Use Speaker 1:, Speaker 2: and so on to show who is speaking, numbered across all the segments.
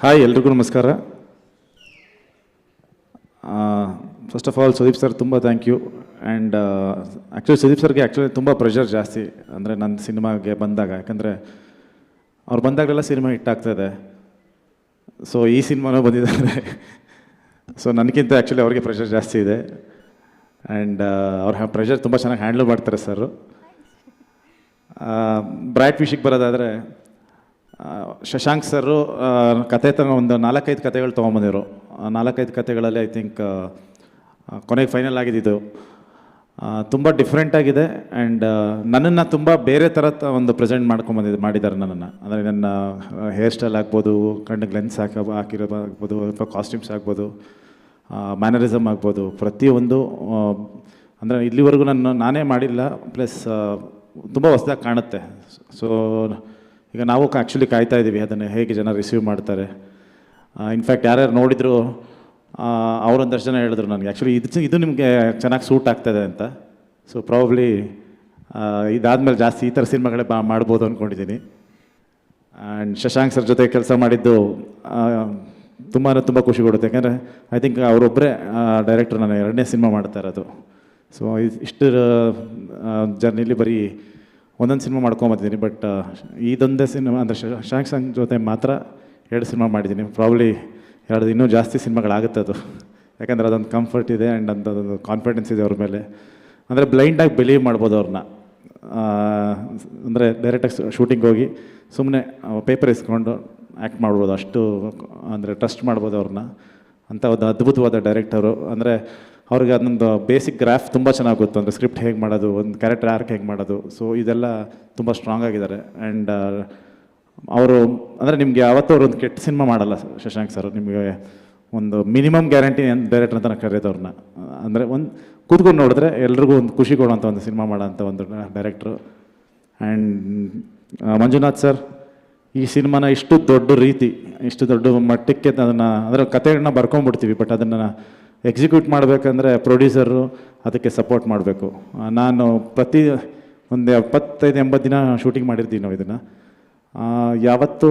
Speaker 1: Hi, ಎಲ್ರಿಗೂ ನಮಸ್ಕಾರ. First of all Sudeep sir ತುಂಬ thank you and actually Sudeep ಸರ್ಗೆ ಆ್ಯಕ್ಚುಲಿ ತುಂಬ ಪ್ರೆಷರ್ ಜಾಸ್ತಿ ಅಂದರೆ ನನ್ನ ಸಿನಿಮಾಗೆ ಬಂದಾಗ. ಯಾಕಂದರೆ ಅವ್ರು ಬಂದಾಗಲೆಲ್ಲ ಸಿನಿಮಾ ಹಿಟ್ ಆಗ್ತಾಯಿದೆ ಸೊ ಈ ಸಿನಿಮಾನೂ ಬಂದಿದ್ದಾರೆ. ಸೊ ನನಗಿಂತ ಆ್ಯಕ್ಚುಲಿ ಅವ್ರಿಗೆ ಪ್ರೆಷರ್ ಜಾಸ್ತಿ ಇದೆ. ಆ್ಯಂಡ್ ಅವ್ರ ಪ್ರೆಷರ್ ತುಂಬ ಚೆನ್ನಾಗಿ ಹ್ಯಾಂಡ್ಲ್ ಮಾಡ್ತಾರೆ ಸರ್ ಬ್ರೈಟ್ ವಿಷಿಗೆ ಬರೋದಾದರೆ ಶಶಾಂಕ್ ಸರ್ ಕತೆ ತಗೋ ಒಂದು ನಾಲ್ಕೈದು ಕತೆಗಳು ತೊಗೊಂಬಂದಿರು ನಾಲ್ಕೈದು ಕತೆಗಳಲ್ಲಿ ಐ ಥಿಂಕ್ ಕೊನೆಗೆ ಫೈನಲ್ ಆಗಿದ್ದಿದ್ದು ತುಂಬ ಡಿಫ್ರೆಂಟ್ ಆಗಿದೆ ಆ್ಯಂಡ್ ನನ್ನನ್ನು ತುಂಬ ಬೇರೆ ಥರ ಒಂದು ಪ್ರೆಸೆಂಟ್ ಮಾಡ್ಕೊಂಬಂದಿದ್ದು ಮಾಡಿದ್ದಾರೆ ನನ್ನನ್ನು. ಅಂದರೆ ನನ್ನ ಹೇರ್ ಸ್ಟೈಲ್ ಆಗ್ಬೋದು ಕಣ್ಣಿಗೆ ಲೆನ್ಸ್ ಹಾಕ, ಹಾಕಿರೋ ಆಗ್ಬೋದು, ಅಥವಾ ಕಾಸ್ಟ್ಯೂಮ್ಸ್ ಆಗ್ಬೋದು ಮ್ಯಾನರಿಸಮ್ ಆಗ್ಬೋದು, ಪ್ರತಿಯೊಂದು ಅಂದರೆ ಇಲ್ಲಿವರೆಗೂ ನಾನು ನಾನೇ ಮಾಡಿಲ್ಲ ಪ್ಲಸ್ ತುಂಬ ಹೊಸ್ದಾಗಿ ಕಾಣುತ್ತೆ. ಸೊ ಈಗ ನಾವು ಆ್ಯಕ್ಚುಲಿ ಕಾಯ್ತಾ ಇದ್ದೀವಿ ಅದನ್ನು, ಹೇಗೆ ಜನ ರಿಸೀವ್ ಮಾಡ್ತಾರೆ. ಇನ್ಫ್ಯಾಕ್ಟ್ ಯಾರ್ಯಾರು ನೋಡಿದ್ರು ಅವರೊಂದಷ್ಟು ಜನ ಹೇಳಿದ್ರು ನನಗೆ. ಆ್ಯಕ್ಚುಲಿ ಇದು ಇದು ನಿಮಗೆ ಚೆನ್ನಾಗಿ ಸೂಟ್ ಆಗ್ತದೆ ಅಂತ. ಸೊ ಪ್ರಾಬ್ಲಿ ಇದಾದಮೇಲೆ ಜಾಸ್ತಿ ಈ ಥರ ಸಿನಿಮಾಗಳೇ ಬಾ ಮಾಡ್ಬೋದು ಅಂದ್ಕೊಂಡಿದ್ದೀನಿ ಆ್ಯಂಡ್ ಶಶಾಂಕ್ ಸರ್ ಜೊತೆ ಕೆಲಸ ಮಾಡಿದ್ದು ತುಂಬಾ ತುಂಬ ಖುಷಿ ಕೊಡುತ್ತೆ. ಯಾಕಂದರೆ ಐ ಥಿಂಕ್ ಅವರೊಬ್ಬರೇ ಡೈರೆಕ್ಟರ್ ನಾನು, ಎರಡನೇ ಸಿನಿಮಾ ಮಾಡ್ತಾ ಇರೋದು. ಸೊ ಇಷ್ಟು ಜರ್ನಿಲಿ ಬರೀ ಒಂದೊಂದು ಸಿನಿಮಾ ಮಾಡ್ಕೊಂಬತ್ತಿದ್ದೀನಿ ಬಟ್ ಇದೊಂದೇ ಸಿನಿಮಾ, ಅಂದರೆ ಶಶಾಂಕ್ ಸಂಗ್ ಜೊತೆ ಮಾತ್ರ ಎರಡು ಸಿನಿಮಾ ಮಾಡಿದ್ದೀನಿ. ಪ್ರಾಬ್ಲಿ ಎರಡು ಇನ್ನೂ ಜಾಸ್ತಿ ಸಿನಿಮಾಗಳಾಗುತ್ತೆ ಅದು. ಯಾಕಂದರೆ ಅದೊಂದು ಕಂಫರ್ಟ್ ಇದೆ ಆ್ಯಂಡ್ ಅದೊಂದು ಕಾನ್ಫಿಡೆನ್ಸ್ ಇದೆ ಅವ್ರ ಮೇಲೆ. ಅಂದರೆ ಬ್ಲೈಂಡಾಗಿ ಬಿಲೀವ್ ಮಾಡ್ಬೋದು ಅವ್ರನ್ನ ಅಂದರೆ ಡೈರೆಕ್ಟಾಗಿ ಶೂಟಿಂಗ್ ಹೋಗಿ ಸುಮ್ಮನೆ ಪೇಪರ್ ಇಸ್ಕೊಂಡು ಆ್ಯಕ್ಟ್ ಮಾಡ್ಬೋದು. ಅಷ್ಟು ಅಂದರೆ ಟ್ರಸ್ಟ್ ಮಾಡ್ಬೋದು ಅವ್ರನ್ನ ಅಂಥ ಒಂದು ಅದ್ಭುತವಾದ ಡೈರೆಕ್ಟರು ಅಂದರೆ ಅವ್ರಿಗೆ ಅದೊಂದು ಬೇಸಿಕ್ ಗ್ರಾಫ್ ತುಂಬ ಚೆನ್ನಾಗಿ ಗೊತ್ತು. ಅಂದರೆ ಸ್ಕ್ರಿಪ್ಟ್ ಹೇಗೆ ಮಾಡೋದು, ಒಂದು ಕ್ಯಾರೆಕ್ಟರ್ ಆರ್ಕ್ ಹೇಗೆ ಮಾಡೋದು. ಸೊ ಇದೆಲ್ಲ ತುಂಬ ಸ್ಟ್ರಾಂಗ್ ಆಗಿದ್ದಾರೆ. ಆ್ಯಂಡ್ ಅವರು, ಅಂದರೆ ನಿಮಗೆ ಯಾವತ್ತೂ ಅವ್ರು ಒಂದು ಕೆಟ್ಟ ಸಿನಿಮಾ ಮಾಡಲ್ಲ ಶಶಾಂಕ್ ಸರ್ ನಿಮಗೆ ಒಂದು ಮಿನಿಮಮ್ ಗ್ಯಾರಂಟಿ ಡೈರೆಕ್ಟರ್ ಅಂತ ನಾನು ಕರೆಯೋದು ಅವ್ರನ್ನ ಅಂದರೆ ಒಂದು, ಕೂತ್ಕೊಂಡು ನೋಡಿದ್ರೆ ಎಲ್ರಿಗೂ ಒಂದು ಖುಷಿ ಕೊಡುವಂಥ ಒಂದು ಸಿನಿಮಾ ಮಾಡೋಂಥ ಒಂದು ಡೈರೆಕ್ಟ್ರು ಆ್ಯಂಡ್ ಮಂಜುನಾಥ್ ಸರ್ ಈ ಸಿನಿಮಾನ ಇಷ್ಟು ದೊಡ್ಡ ರೀತಿ, ಇಷ್ಟು ದೊಡ್ಡ ಮಟ್ಟಕ್ಕೆ ಅದನ್ನು, ಅದರ ಕಥೆಗಳನ್ನ ಬರ್ಕೊಂಡ್ಬಿಡ್ತೀವಿ ಬಟ್ ಅದನ್ನು ಎಕ್ಸಿಕ್ಯೂಟ್ ಮಾಡಬೇಕಂದ್ರೆ ಪ್ರೊಡ್ಯೂಸರು ಅದಕ್ಕೆ ಸಪೋರ್ಟ್ ಮಾಡಬೇಕು. ನಾನು ಪ್ರತಿ ಒಂದು ಎಪ್ಪತ್ತೈದು, ಎಂಬತ್ತು ದಿನ ಶೂಟಿಂಗ್ ಮಾಡಿರ್ತೀವಿ ನಾವು ಇದನ್ನು. ಯಾವತ್ತೂ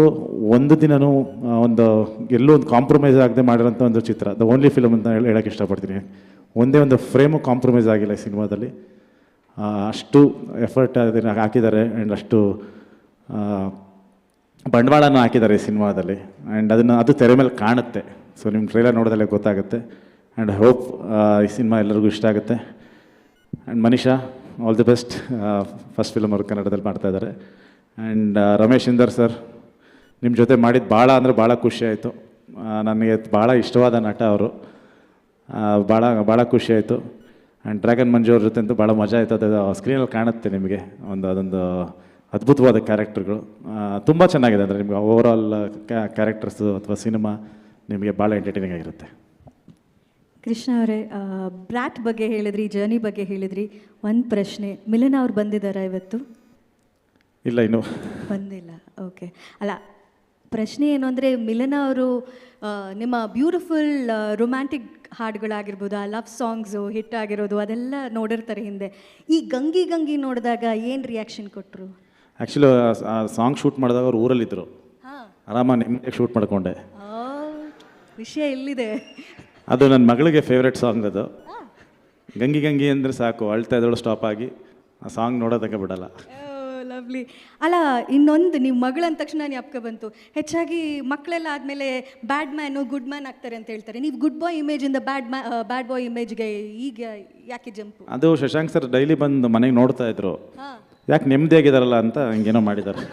Speaker 1: ಒಂದು ದಿನವೂ ಒಂದು ಎಲ್ಲೂ ಒಂದು ಕಾಂಪ್ರಮೈಸ್ ಆಗದೆ ಮಾಡಿರೋಂಥ ಒಂದು ಚಿತ್ರ ದ ಓನ್ಲಿ ಫಿಲಮ್ ಅಂತ ಹೇಳಿ ಹೇಳೋಕ್ಕೆ ಇಷ್ಟಪಡ್ತೀನಿ. ಒಂದೇ ಒಂದು ಫ್ರೇಮು ಕಾಂಪ್ರಮೈಸ್ ಆಗಿಲ್ಲ ಈ ಸಿನಿಮಾದಲ್ಲಿ. ಅಷ್ಟು ಎಫರ್ಟ್ ಅದನ್ನು ಹಾಕಿದ್ದಾರೆ ಆ್ಯಂಡ್ ಅಷ್ಟು ಬಂಡವಾಳನ ಹಾಕಿದ್ದಾರೆ ಈ ಸಿನಿಮಾದಲ್ಲಿ. ಆ್ಯಂಡ್ ಅದನ್ನು, ಅದು ತೆರೆ ಮೇಲೆ ಕಾಣುತ್ತೆ. ಸೊ ನಿಮ್ಮ ಟ್ರೈಲರ್ ನೋಡೋದಲ್ಲೇ ಗೊತ್ತಾಗುತ್ತೆ. ಆ್ಯಂಡ್ ಹೋಪ್ ಈ ಸಿನಿಮಾ ಎಲ್ಲರಿಗೂ ಇಷ್ಟ ಆಗುತ್ತೆ. And Manisha all the best first film ಅವರು ಕನ್ನಡದಲ್ಲಿ ಮಾಡ್ತಾ ಇದ್ದಾರೆ. ಆ್ಯಂಡ್ ರಮೇಶ್ ಇಂದರ್ ಸರ್ ನಿಮ್ಮ ಜೊತೆ ಮಾಡಿದ್ದು ಭಾಳ ಅಂದರೆ ಭಾಳ ಖುಷಿ ಆಯಿತು. ನನಗೆ ಭಾಳ ಇಷ್ಟವಾದ ನಟ ಅವರು. ಭಾಳ ಭಾಳ ಖುಷಿಯಾಯಿತು ಆ್ಯಂಡ್ ಡ್ರ್ಯಾಗನ್ ಮಂಜು ಅವ್ರ ಜೊತೆ ಅಂತೂ ಭಾಳ ಮಜಾ ಆಯಿತು. ಅದು ಸ್ಕ್ರೀನಲ್ಲಿ ಕಾಣುತ್ತೆ ನಿಮಗೆ. ಒಂದು, ಅದೊಂದು ಅದ್ಭುತವಾದ ಕ್ಯಾರೆಕ್ಟರ್ಗಳು ತುಂಬ ಚೆನ್ನಾಗಿದೆ ಅಂದರೆ ನಿಮಗೆ ಓವರ್ ಆಲ್ ಕ್ಯಾರೆಕ್ಟರ್ಸು ಅಥವಾ ಸಿನಿಮಾ ನಿಮಗೆ ಭಾಳ ಎಂಟರ್ಟೈನಿಂಗ್ ಆಗಿರುತ್ತೆ.
Speaker 2: ಕೃಷ್ಣ ಅವರೇ ಬ್ರಾಟ್ ಬಗ್ಗೆ ಹೇಳಿದ್ರಿ ಜರ್ನಿ ಬಗ್ಗೆ ಹೇಳಿದ್ರಿ ಒಂದು ಪ್ರಶ್ನೆ. ಮಿಲನ್ ಅವ್ರು ಬಂದಿದ್ದಾರಾ ಇವತ್ತು?
Speaker 1: ಇಲ್ಲ ಇನ್ನು.
Speaker 2: ಬಂದಿಲ್ಲ ಓಕೆ. ಅಲ್ಲ ಪ್ರಶ್ನೆ ಏನು ಅಂದರೆ ಮಿಲನ ಅವರು ನಿಮ್ಮ ಬ್ಯೂಟಿಫುಲ್ ರೊಮ್ಯಾಂಟಿಕ್ ಹಾಡುಗಳಾಗಿರ್ಬೋದು ಆ ಲವ್ ಸಾಂಗ್ಸು ಹಿಟ್ ಆಗಿರೋದು ಅದೆಲ್ಲ ನೋಡಿರ್ತಾರೆ ಹಿಂದೆ. ಈ ಗಂಗಿ ಗಂಗಿ ನೋಡಿದಾಗ ಏನು ರಿಯಾಕ್ಷನ್ ಕೊಟ್ಟರು
Speaker 1: ಆ್ಯಕ್ಚುಲಿ ಆ ಸಾಂಗ್ ಶೂಟ್ ಮಾಡಿದಾಗ ಅವ್ರು ಊರಲ್ಲಿದ್ದರು
Speaker 2: ಹಾಂ.
Speaker 1: ಆರಾಮ ನಿಮ್ಮದೇ ಶೂಟ್ ಮಾಡಿಕೊಂಡೆ.
Speaker 2: ವಿಷಯ ಎಲ್ಲಿದೆ
Speaker 1: ಅದು ನನ್ನ ಮಗಳಿಗೆ ಫೇವ್ರೆಟ್ ಸಾಂಗ್ ಅದು. ಗಂಗಿ ಗಂಗಿ ಅಂದರೆ ಸಾಕು ಅಳ್ತಾ ಇದ್ದಳು ಸ್ಟಾಪ್ ಆಗಿ. ಆ ಸಾಂಗ್ ನೋಡೋದಕ್ಕೆ ಬಿಡಲ್ಲ.
Speaker 2: ಲವ್ಲಿ ಅಲ್ಲ ಇನ್ನೊಂದು ನಿಮ್ಮ ಮಗಳ ಅಂದ ತಕ್ಷಣ ಜ್ಞಾಪಕ ಬಂತು. ಹೆಚ್ಚಾಗಿ ಮಕ್ಕಳೆಲ್ಲ ಆದಮೇಲೆ ಬ್ಯಾಡ್ ಮ್ಯಾನು ಗುಡ್ ಮ್ಯಾನ್ ಆಗ್ತಾರೆ ಅಂತ ಹೇಳ್ತಾರೆ. ನೀವು ಗುಡ್ ಬಾಯ್ ಇಮೇಜಿಂದ ಬ್ಯಾಡ್ ಮ್ಯಾ ಬ್ಯಾಡ್ ಬಾಯ್ ಇಮೇಜ್ಗೆ ಈಗ ಯಾಕೆ ಜಂಪ್
Speaker 1: ಅದು ಶಶಾಂಕ್ ಸರ್ ಡೈಲಿ ಬಂದು ಮನೆಗೆ ನೋಡ್ತಾ ಇದ್ರು. ಯಾಕೆ ನೆಮ್ಮದಿ ಆಗಿದಾರಲ್ಲ ಅಂತ ಹಂಗೇನೋ ಮಾಡಿದ್ದಾರೆ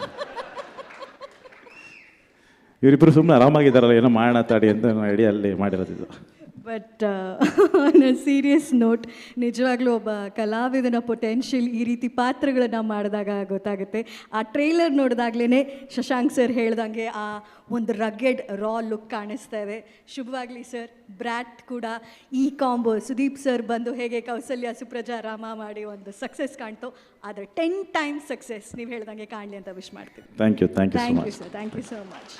Speaker 1: ಇವರಿಬ್ಬರು ಸುಮ್ಮನೆ ಆರಾಮಾಗಿದ್ದಾರಲ್ಲ ಏನೋ ಮಾಡೋಣ ತಾಡಿ ಅಂತ ಐಡಿಯಲ್ಲಿ ಮಾಡಿರೋದಿದ್ದು
Speaker 2: ಬಟ್ ಆನ್ ಸೀರಿಯಸ್ ನೋಟ್ ನಿಜವಾಗ್ಲೂ ಒಬ್ಬ ಕಲಾವಿದನ ಪೊಟೆನ್ಷಿಯಲ್ ಈ ರೀತಿ ಪಾತ್ರಗಳನ್ನು ಮಾಡಿದಾಗ ಗೊತ್ತಾಗುತ್ತೆ. ಆ ಟ್ರೈಲರ್ ನೋಡಿದಾಗ್ಲೇ ಶಶಾಂಕ್ ಸರ್ ಹೇಳ್ದಂಗೆ ಆ ಒಂದು ರಗೆಡ್ ರಾ ಲುಕ್ ಕಾಣಿಸ್ತಾ ಇದೆ. ಶುಭವಾಗಲಿ ಸರ್ ಬ್ರ್ಯಾಟ್ ಕೂಡ ಈ ಕಾಂಬೋ ಸುದೀಪ್ ಸರ್ ಬಂದು ಹೇಗೆ ಕೌಸಲ್ಯ ಸುಪ್ರಜಾ ರಾಮ ಮಾಡಿ ಒಂದು ಸಕ್ಸಸ್ ಕಾಣ್ತು ಆದರೆ ಟೆನ್ ಟೈಮ್ಸ್ ಸಕ್ಸಸ್ ನೀವು ಹೇಳ್ದಂಗೆ ಕಾಣಲಿ ಅಂತ ವಿಶ್ ಮಾಡ್ತೀನಿ.
Speaker 1: Thank you thank
Speaker 2: you sir thank you so much